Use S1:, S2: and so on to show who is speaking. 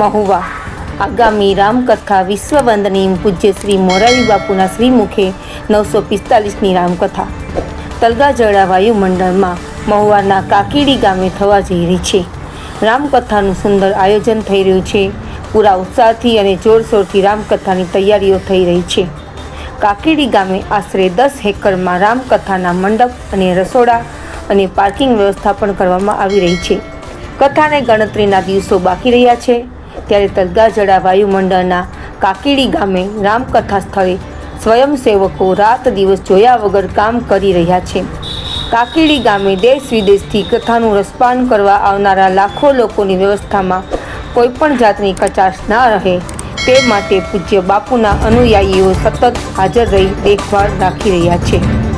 S1: મહુવા. આગામી રામકથા વિશ્વવંદની પૂજ્ય શ્રી મોરારી બાપુના શ્રીમુખે નવસો પિસ્તાલીસની રામકથા. તલગાજળા વાયુમંડળમાં મહુવાના કાકીડી ગામે થવા જઈ રહી છે. રામકથાનું સુંદર આયોજન થઈ રહ્યું છે. પૂરા ઉત્સાહથી અને જોરશોરથી રામકથાની તૈયારીઓ થઈ રહી છે. કાકીડી ગામે આશરે દસ હેકરમાં રામકથાના મંડપ અને રસોડા અને પાર્કિંગ વ્યવસ્થા પણ કરવામાં આવી રહી છે. કથાને ગણતરીના દિવસો બાકી રહ્યા છે. ત્યારે તલગાજડા વાયુમંડળના કાકીડી ગામે રામકથા સ્થળે સ્વયંસેવકો રાત દિવસ જોયા વગર કામ કરી રહ્યા છે. કાકીડી ગામે દેશ વિદેશથી કથાનું રસપાન કરવા આવનારા લાખો લોકોની વ્યવસ્થામાં કોઈપણ જાતની કચાશ ના રહે તે માટે પૂજ્ય બાપુના અનુયાયીઓ સતત હાજર રહી, દેખભાળ રાખી રહ્યા છે.